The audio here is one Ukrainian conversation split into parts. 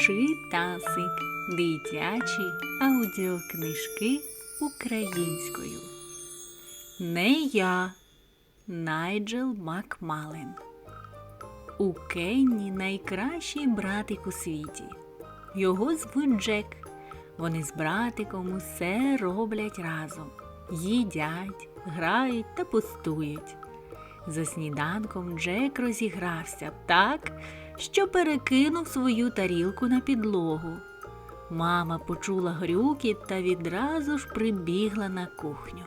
Читасик. Дитячі аудіокнижки українською. Не я. Найджел Макмален. У Кенні найкращий братик у світі. Його звуть Джек. Вони з братиком усе роблять разом. Їдять, грають та пустують. За сніданком Джек розігрався так, що перекинув свою тарілку на підлогу. Мама почула грюкіт та відразу ж прибігла на кухню.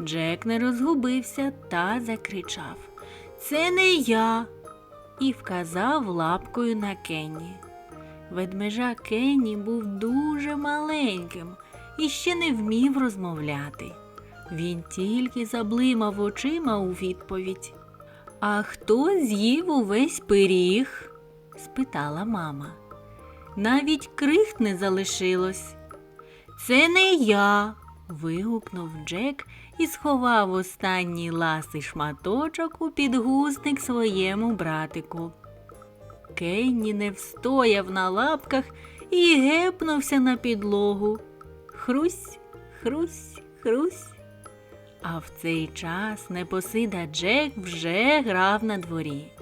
Джек не розгубився та закричав Це не я. і вказав лапкою на Кенні. Ведмежа Кенні був дуже маленьким і ще не вмів розмовляти. Він тільки заблимав очима у відповідь. А хто з'їв увесь пиріг? спитала мама. Навіть крихт не залишилось. Це не я. вигукнув Джек і сховав останній ласий шматочок у підгузник своєму братику. Кенні не встояв на лапках і гепнувся на підлогу. Хрусь, хрусь, хрусь. А в цей час непосида Джек вже грав на дворі.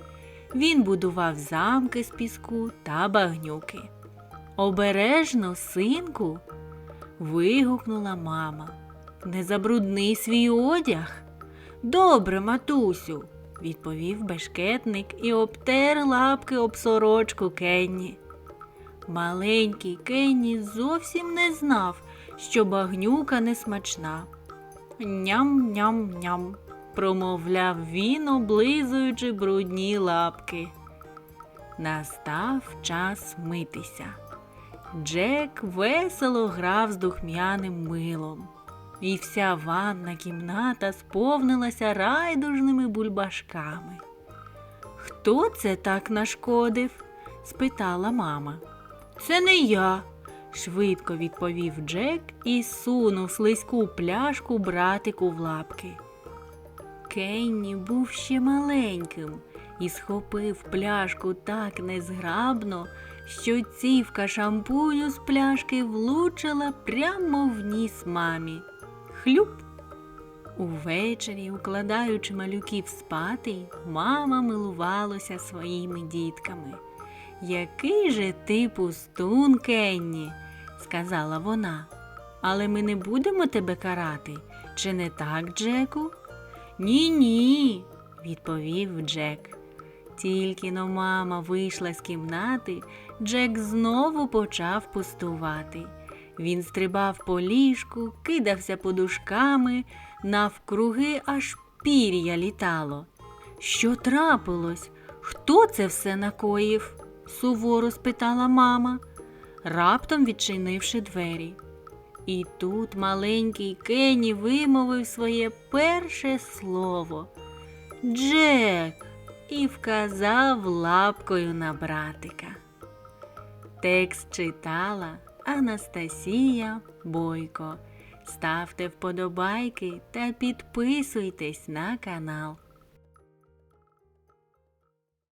Він будував замки з піску та багнюки. Обережно, синку. вигукнула мама. Не забрудни свій одяг. Добре, матусю, відповів бешкетник і обтер лапки об сорочку Кенні. Маленький Кенні зовсім не знав, що багнюка не смачна. Ням-ням-ням, промовляв він, облизуючи брудні лапки. Настав час митися. Джек весело грав з духмяним милом, і вся ванна кімната сповнилася райдужними бульбашками. Хто це так нашкодив? спитала мама. Це не я, швидко відповів Джек і сунув слизьку пляшку братику в лапки. Кенні був ще маленьким і схопив пляшку так незграбно, що цівка шампуню з пляшки влучила прямо в ніс мамі. Хлюп. Увечері, укладаючи малюків спати, мама милувалася своїми дітками. Який же ти пустун, Кенні, сказала вона. Але ми не будемо тебе карати. Чи не так, Джеку? Ні, ні, відповів Джек. Тільки но мама вийшла з кімнати, Джек знову почав пустувати. Він стрибав по ліжку, кидався подушками, навкруги аж пір'я літало. Що трапилось? Хто це все накоїв? Суворо спитала мама, раптом відчинивши двері. І тут маленький Кенні вимовив своє перше слово Джек і вказав лапкою на братика. Текст читала Анастасія Бойко. Ставте вподобайки та підписуйтесь на канал.